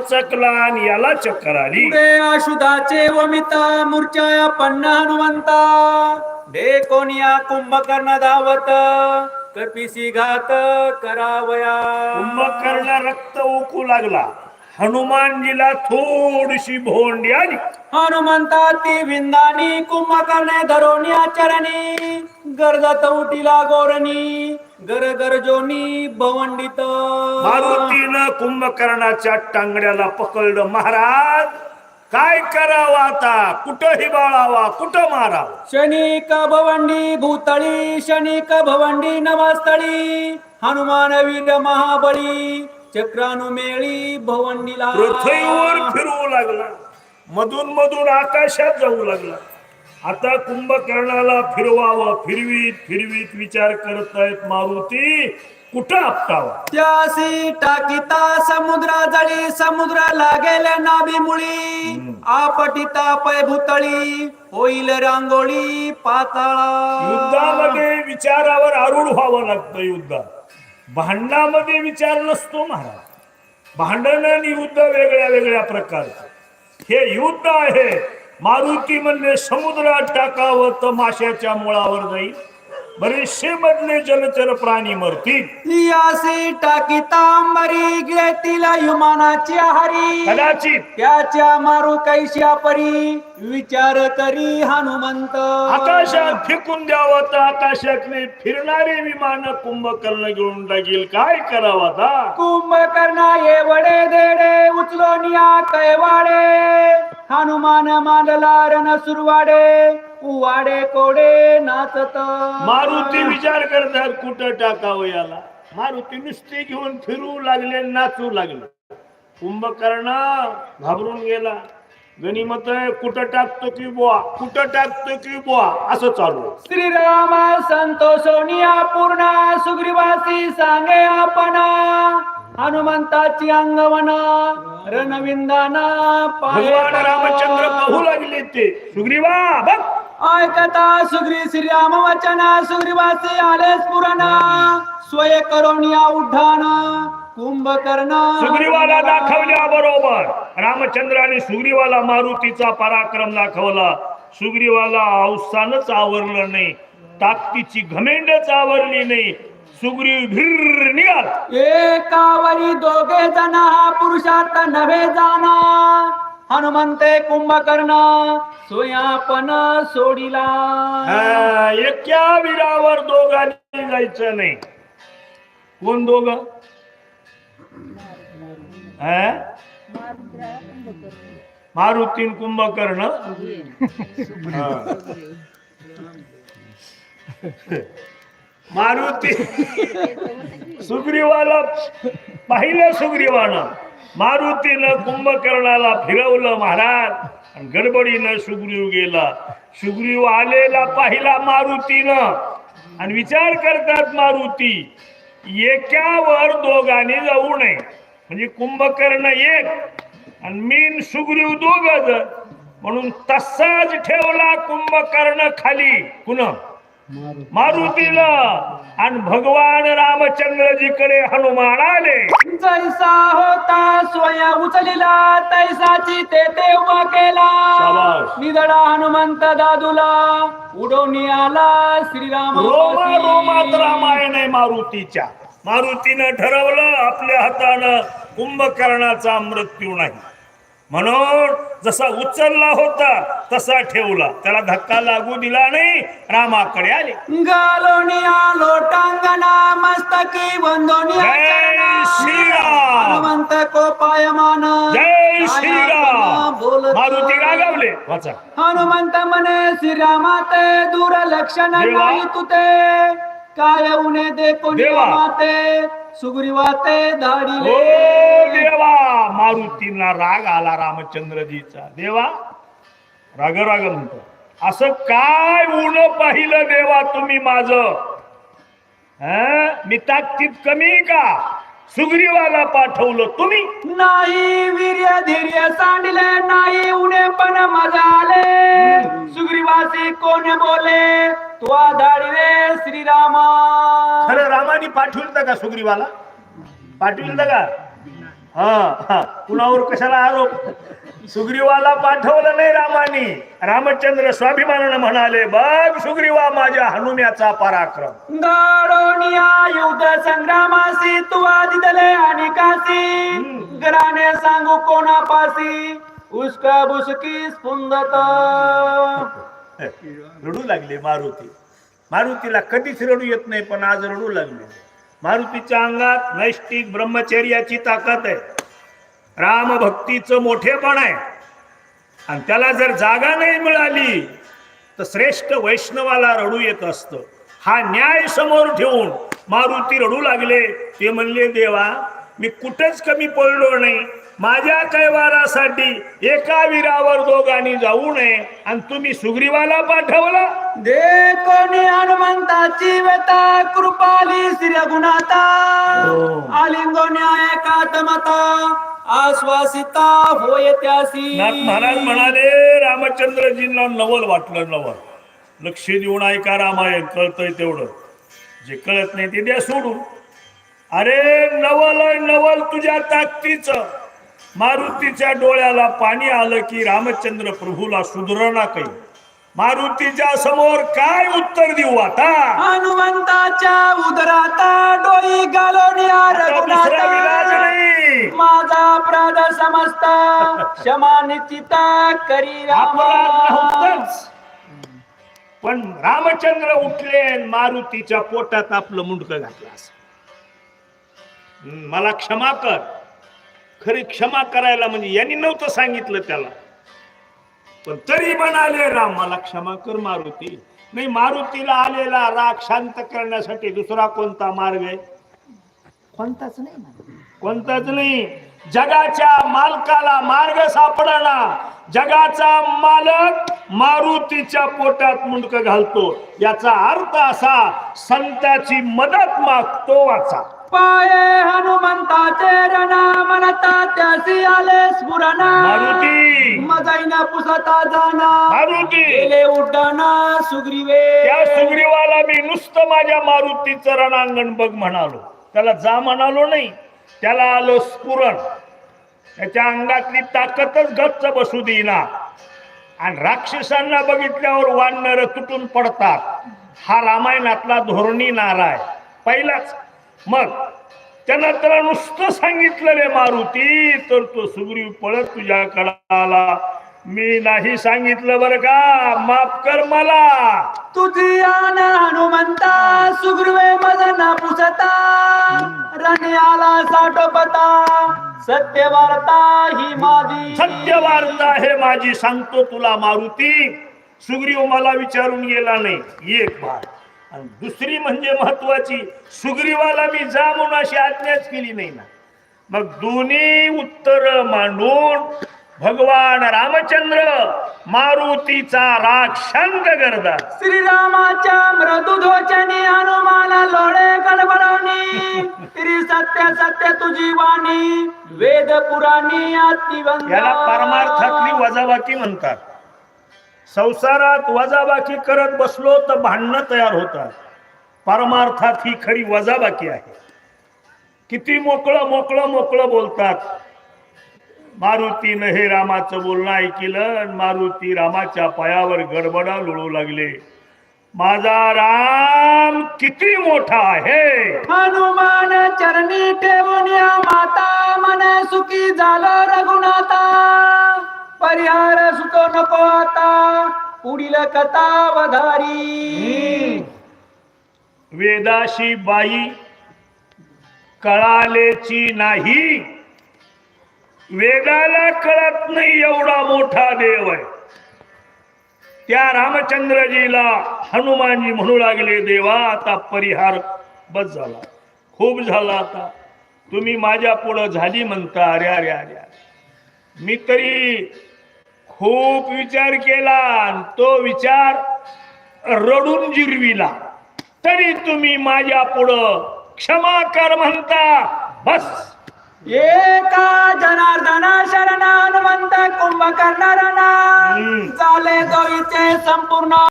मचकला आणि याला चक्कर आली. पुढे आशुधाचे वमित मूर्छाया पन्ना हनुमंता. दे कोणिया कुंभकर्ण धावत कपिसी घात करावया. कुंभकर्ण रक्त ओकू लागला. हनुमानजीला थोडीशी भोंडी आली. हनुमंता ती विंदानी कुंभकर्णे धरोनी आचरणी गरजत उटीला गोरणी गर गरजोनी भवंडित मारुतीनं कुंभकर्णाच्या टांगड्याला पकडलं महाराज. काय करावं आता? कुठं हिबाळावा कुठं मारावं? शनिक भवंडी भूतळी शनिक भवंडी नवस्थळी हनुमान वीर महाबळी चक्रानुमेळी भवंडीला पृथ्वीवर फिरवू लागला. मधून मधून आकाशात जाऊ लागला. आता कुंभकर्णाला फिरवावं. फिरवीत फिरवीत विचार करतायत मारुती कुठं आपटावा? त्यासी टाकिता समुद्र जळी समुद्र लागेल नाभिमुळी आपटिता पै भूतळी होईल रांगोळी पाताळा. युद्धामध्ये विचारावर आरूढ व्हावं लागतं युद्धात. भांडणामध्ये विचार नसतो महाराज. भांडण आणि युद्ध वेगळ्या वेगळ्या प्रकारचं. हे युद्ध आहे. मारुती म्हणजे समुद्रात टाकावं तर माशाच्या मुळावर जाईल बरेचसे मधले जलचर प्राणी मरतील. यासी टाकिता अंबरी गिळतील युमानाची आहारी. कदाचित. त्याच्या मारू कैश्या परी विचार करी हनुमंत. आकाशात फेकून द्यावं तर आकाशातले फिरणारे विमान कुंभकर्ण घेऊन लागेल. काय करावं आता? कुंभकर्णा ये वडे देडे उचलो निया कैवाडे. हनुमान मांडला रण सुरवाडे. उवाडे कोडे नाचत. मारुती विचार करतात कुठं टाकावं याला? मारुती नुसते घेऊन फिरू लागले नाचू लागले. कुंभकर्ण घाबरून गेला. गणिमत कुठं टाकतो की बुवा? कुठं टाकतो की बुवा? असं चालू. श्रीराम संतोषोनिया पूर्ण सुग्रीवासी सांगे आपण. हनुमंताची अंगवना रणविंदाना भगवान. रामचंद्र पाहू लागले ते. सुग्रीवा बघ. ऐकता सुग्री श्रीराम वचना सुग्रीवासी आले स्फुरण स्वय करोनिया उड्डाण कुंभकर्ण. सुग्रीवाला दाखवल्या बरोबर. रामचंद्राने सुग्रीवाला मारुतीचा पराक्रम दाखवला. सुग्रीवाला अवसानच आवरलं नाही. ताकदीची घमेंडच आवरली नाही. सुग्रीव भिर निघाला. एकावरी दोघे जण हा पुरुषार्थ नव्हे जाना हनुमंते कुंभकर्ण स्वयापन सोडिला. हा, एक्या विरावर दोघांनी जायचं नाही. कोण दोघ? मारुतीन कुंभकर्ण? हा. मारुती. सुग्रीवाला पाहिलं सुग्रीवानं मारुतीनं कुंभकर्णाला फिरवलं महाराज. आणि गडबडीनं सुग्रीव गेला. सुग्रीव आलेला पाहिला मारुतीनं. आणि विचार करतात मारुती एकावर दोघांनी जाऊ नये. म्हणजे कुंभकर्ण एक आणि मीन सुग्रीव दोघ म्हणून तसाच ठेवला कुंभकर्ण खाली. पुन्हा. मारुतीला आणि भगवान रामचंद्रजीकडे हनुमान आले. जैसा होता स्वया उचलिला तैसाची ते ते उभा केला. निधडा हनुमंत दादूला उडवणी आला श्रीराम रोमा रोमात रामायण आहे मारुतीच्या. मारुतीनं ठरवलं आपल्या हातानं कुंभकर्णाचा मृत्यू नाही. म्हणून जसा उचलला होता तसा ठेवला. त्याला धक्का लागू दिला नाही रामाकडे आले. गालोनिया लोटांगणा मस्तकी वंदोनिया जय. श्रीराम. हनुमंत कोपायमान. जय श्रीराम. मारुती रागावले. वाचा. हनुमंत म्हणे श्रीरामाते दूरलक्षण देवा. नाही तुते. काय उणे दे कोणी. माते. सुग्रीवाते ओ धाडिले देवा मारुतीला राग आला रामचंद्रजीचा. देवा राग राग म्हणतो. असं काय ऊन पाहिलं देवा तुम्ही माझ? मी ताकदीत कमी का? सुग्रीवाला पाठवलं तुम्ही. नाही वीर्य धैर्य सांडले नाही उणे पण मजा आले सुग्रीवासी कोण बोले? तू धाडिले श्रीरामा. खरं रामाने पाठविलं का सुग्रीवाला? पाठविलं का? हा हा. कुणावर कशाला आरोप? सुग्रीवाला पाठवलं नाही रामानी. रामचंद्र स्वाभिमानानं म्हणाले बघ सुग्रीवा माझ्या हनुम्याचा पराक्रम. गाडोनिया युद्ध संग्रामासी तू आदितले आणि कासी. घराने सांगू कोणापासी? उस्का बुसकी स्फुंदत. रडू लागले मारुती. मारुतीला कधीच रडू येत नाही पण आज रडू लागले. मारुतीच्या अंगात नैष्टिक ब्रह्मचर्याची ताकद आहे. रामभक्तीचं मोठेपण आहे. आणि त्याला जर जागा नाही मिळाली तर श्रेष्ठ वैष्णवाला रडू येत असतं. हा न्याय समोर ठेवून मारुती रडू लागले. ते म्हणले देवा मी कुठेच कमी पडलो नाही. माझ्या कैवारासाठी एका वीरावर दोघांनी जाऊ नये. आणि तुम्ही सुग्रीवाला पाठवला. दे! कोणी हनुमंताची व्यथा कृपाली श्री रघुनाथा हो. आलिंगो न्याय कातमता. आश्वासिता होय त्यासी. नाथ महाराज म्हणाले रामचंद्रजींना नवल वाटलं नवल. लक्ष देऊन ऐका रामायण कळतंय तेवढं. जे कळत नाही ते द्या सोडून. अरे नवल नवल तुझ्या ताकदीचं. मारुतीच्या डोळ्याला पाणी आलं की रामचंद्र प्रभूला सुधरणा काही मारुतीच्या समोर काय उत्तर देऊ आता? हनुमंताच्या उदराता डोई घालोनिया आता दुसरा विलाज रघुनाथा नाही. माझा अपराध समजता क्षमा निश्चिता करी अपराध रामा नव्हतंच. पण रामचंद्र उठले आणि मारुतीच्या पोटात आपलं मुंडकं घातलं असं. हम्म, मला क्षमा कर. खरी क्षमा करायला म्हणजे यांनी नव्हतं सांगितलं त्याला. पण तरी म्हणाले राम मला क्षमा कर मारुती. नाही मारुतीला आलेला राग शांत करण्यासाठी दुसरा कोणता मार्ग आहे? कोणताच नाही कोणताच नाही. जगाच्या मालकाला मार्ग सापडला. जगाचा मालक मारुतीच्या पोटात मुंडक घालतो. याचा अर्थ असा संताची मदत मागतो वाचा. पाये हनुमंताचे रणा म्हणता त्यासी आले स्फुरणा. मारुती. मजाईना पुसता जाना. मारुती. गेले उड्डाणा सुग्रीवे. त्या सुग्रीवाला मी नुसतं माझ्या मारुतीचं रणांगण बघ म्हणालो. त्याला जा म्हणालो नाही. त्याला आलो स्फुरण. त्याच्या अंगातली ताकदच गच्च बसू देईना. आणि राक्षसांना बघितल्यावर वानर तुटून पडतात. हा रामायणातला धोरणी नारा आहे पहिलाच मग त्यानं त्याला नुसतं सांगितलं रे मारुती तर तो सुग्रीव पळत तुझ्याकडे आला मी नाही सांगितलं बरं का माफ कर मला. तुझी आन हनुमंता सुग्रीवे मजना पुसता. रणे आला साठोपता. सत्य वार्ता ही माझी. सत्य वार्ता हे माझी सांगतो तुला मारुती. सुग्रीव मला विचारून गेला नाही. एक बार. आणि दुसरी म्हणजे महत्वाची सुग्रीवाला मी जा म्हणून अशी आज्ञाच केली नाही ना. मग दोन्ही उत्तर मांडून भगवान रामचंद्र मारुतीचा राग शांत करतात श्रीरामाच्या मृदुधोचनी हनुमाला लोळे गडबडवणी. श्री सत्य सत्य तुझी वाणी वेद पुराणी याला परमार्थातली वजाबाकी म्हणतात. संसारात वजाबाकी करत बसलो तर भांडणं तयार होतात. परमार्थात ही खरी वजाबाकी आहे. किती मोकळं मोकळं मोकळं बोलतात. मारुतीनं हे रामाचं बोलणं ऐकलं मारुती रामाच्या पायावर गडबडा लोळू लागले. माझा राम किती मोठा आहे. हनुमान चरणी ठेवून या माता मन सुखी झालं रघुनाथा. परिहार सुतो नको आता पुढील कथावधारी. वेदाशी बाई कळालेची नाही. वेदाला कळत नाही एवढा मोठा देव आहे. त्या रामचंद्रजीला हनुमानजी म्हणू लागले देवा आता परिहार बस झाला. खूप झाला आता. तुम्ही माझ्या पुढं झाली म्हणता. अरे अरे अरे. मी तरी खूप विचार केला तो विचार रडून जिरविला. तरी तुम्ही माझ्या पुढं क्षमा कर म्हणता. बस. एका जनार्दन शरण हनुमंत कुंभ करणार. झाले दोईचे संपूर्ण